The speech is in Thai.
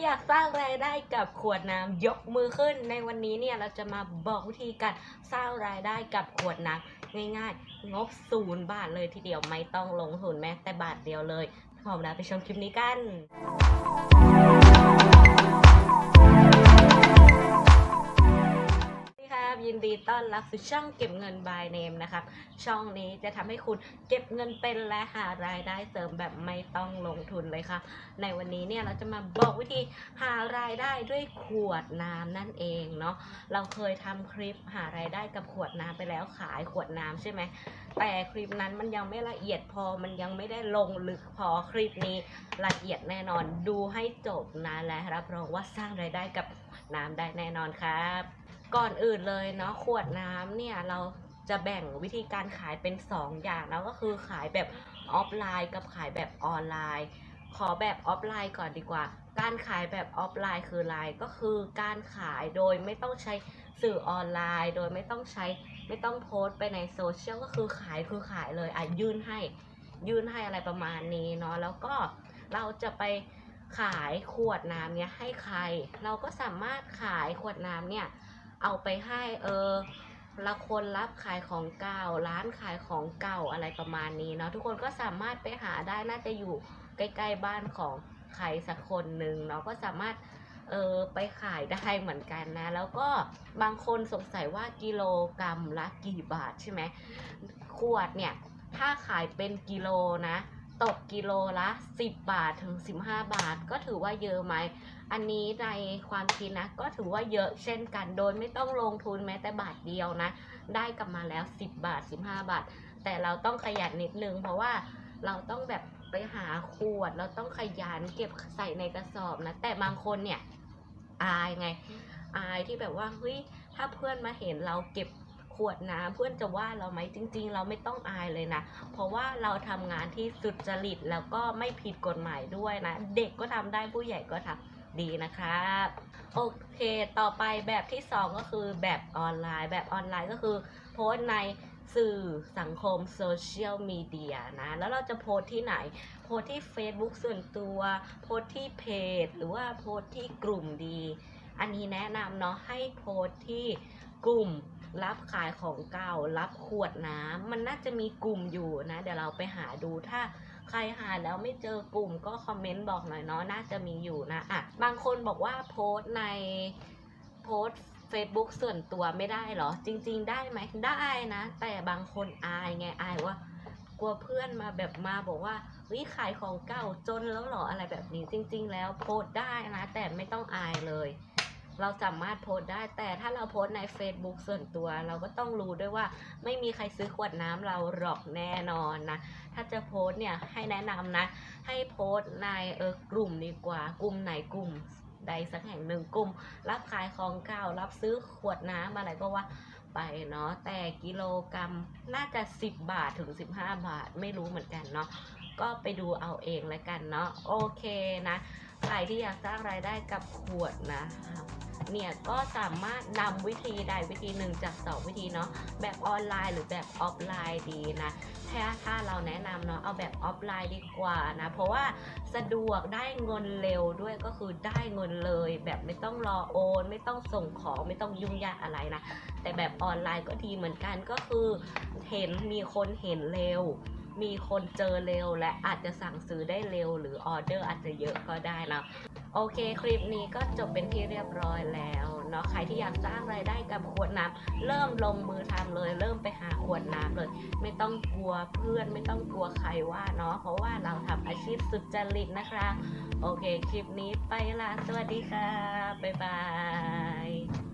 ที่อยากสร้างรายได้กับขวดน้ำยกมือขึ้น ในวันนี้เนี่ยเราจะมาบอกวิธีการสร้างรายได้กับขวดน้ำง่ายๆ งบศูนย์บาทเลยทีเดียวไม่ต้องลงทุนแม้แต่บาทเดียวเลยพร้อมแล้วไปชมคลิปนี้กัน อนรับสู่ช่องเก็บเงิน by name นะครับ ช่องนี้จะทำให้คุณเก็บเงินเป็นและหารายได้เสริมแบบไม่ต้องลงทุนเลยครับในวันนี้เนี่ยเราจะมาบอกวิธีหารายได้ด้วยขวดน้ำนั่นเองเนาะเราเคยทำคลิปหารายได้กับขวดน้ำไปแล้วขายขวดน้ำใช่ไหมแต่คลิปนั้นมันยังไม่ละเอียดพอมันยังไม่ได้ลงลึกพอคลิปนี้ละเอียดแน่นอนดูให้จบนะและรับรองว่าสร้างรายได้กับน้ำได้แน่นอนครับ ก่อนอื่นเลยเนาะขวดน้ำเนี่ยเราจะแบ่งวิธีการขายเป็น 2 อย่างแล้วก็คือขายแบบออฟไลน์กับขายแบบออนไลน์ ขอแบบออฟไลน์ก่อนดีกว่า การขายแบบออฟไลน์คืออะไรก็คือการขายโดยไม่ต้องใช้สื่อออนไลน์ โดยไม่ต้องใช้ไม่ต้องโพสต์ไปในโซเชียลก็คือขายคือขายเลยอะยื่นให้ยื่นให้อะไรประมาณนี้เนาะแล้วก็เราจะไปขายขวดน้ำเนี่ยให้ใคร เราก็สามารถขายขวดน้ำเนี่ย เอาไปให้เออละคนรับขายของเก่า ร้านขายของเก่าอะไรประมาณนี้เนาะทุกคนก็สามารถไปหาได้น่าจะอยู่ใกล้ๆบ้านของใครสักคนหนึ่งเนาะก็สามารถเออไปขายได้เหมือนกันนะ แล้วก็บางคนสงสัยว่ากิโลกรรัมละกี่บาทใช่ไหมขวดเนี่ย ถ้าขายเป็นกิโลนะ ตกกิโลละ 10 บาทถึง 15 บาท ก็ถือว่าเยอะไหม อันนี้ในความคิดนะ ก็ถือว่าเยอะเช่นกัน โดยไม่ต้องลงทุนแม้แต่บาทเดียวนะ ได้กลับมาแล้ว 10 บาท 15 บาท แต่เราต้องขยันนิดนึง เพราะว่าเราต้องแบบไปหาขวด เราต้องขยันเก็บใส่ในกระสอบนะ แต่บางคนเนี่ยอายไง อายที่แบบว่าเฮ้ยถ้าเพื่อนมาเห็นเราเก็บ วดน้ำเพื่อนจะว่าเราไหมจริง ๆ เราไม่ต้องอายเลยนะ เพราะว่าเราทำงานที่สุดจริตแล้วก็ไม่ผิดกฎหมายด้วยนะ เด็กก็ทำได้ผู้ใหญ่ก็ทำดีนะครับโอเค ต่อไปแบบที่ 2 ก็คือแบบออนไลน์ แบบออนไลน์ก็คือโพสในสื่อสังคมโซเชียลมีเดียนะ แล้วเราจะโพสที่ไหน โพสที่ Facebook ส่วนตัว โพสที่เพจ หรือว่าโพสที่กลุ่มดี อันนี้แนะนำเนาะให้โพสที่กลุ่ม รับขายของเก่า รับขวดน้ำมันน่าจะมีกลุ่มอยู่นะ เดี๋ยวเราไปหาดูถ้าใครหาแล้วไม่เจอกลุ่มก็คอมเมนต์บอกหน่อยเนาะน่าจะมีอยู่นะอะบางคนบอกว่าโพสต์ในโพสต์ Facebook ส่วนตัวไม่ได้เหรอ จริง ๆ ได้ไหมได้นะ แต่บางคนอายไงอายว่ากลัวเพื่อนมาแบบมาบอกว่าเฮ้ยขายของเก่าจนแล้วเหรออะไรแบบนี้จริง ๆ แล้วโพสต์ได้นะ แต่ไม่ต้องอายเลย เราสามารถโพสต์ได้ แต่ถ้าเราโพสต์ใน Facebook ส่วนตัว เราก็ต้องรู้ด้วยว่าไม่มีใครซื้อขวดน้ำเราหรอกแน่นอนนะ ถ้าจะโพสต์เนี่ยให้แนะนำนะ ให้โพสต์ในเออกลุ่มดีกว่า กลุ่มไหนกลุ่มใดสักแห่งหนึ่งกลุ่ม รับขายของเก่ารับซื้อขวดน้ำอะไรก็ว่าไปเนาะแต่กิโลกรรัมน่าจะ 10 บาทถึง 15 บาทไม่รู้เหมือนกันเนาะก็ไปดูเอาเองแล้วกันเนาะโอเคนะ ใครที่อยากสร้างรายได้กับขวดนะ เนี่ยก็สามารถนำวิธีใดวิธีหนึ่งจากสองวิธีเนาะแบบออนไลน์หรือแบบออฟไลน์ดีนะถ้าถ้าเราแนะนำเนาะเอาแบบออฟไลน์ดีกว่านะ เพราะว่าสะดวกได้เงินเร็วด้วยก็คือได้เงินเลย แบบไม่ต้องรอโอน ไม่ต้องส่งของไม่ต้องยุ่งยากอะไรนะ แต่แบบออนไลน์ก็ดีเหมือนกันก็คือเห็นมีคนเห็นเร็ว มีคนเจอเร็วและอาจจะสั่งซื้อได้เร็ว หรือออเดอร์อาจจะเยอะก็ได้นะโอเค คลิปนี้ก็จบเป็นที่เรียบร้อยแล้วเนาะใครที่อยากสร้างรายได้กับขวดน้ำเริ่มลงมือทำเลย เริ่มไปหาขวดน้ำเลย ไม่ต้องกลัวเพื่อนไม่ต้องกลัวใครว่าเนาะเพราะว่าเราทำอาชีพสุจริตนะคะโอเค คลิปนี้ไปละสวัสดีค่ะ บ๊ายบาย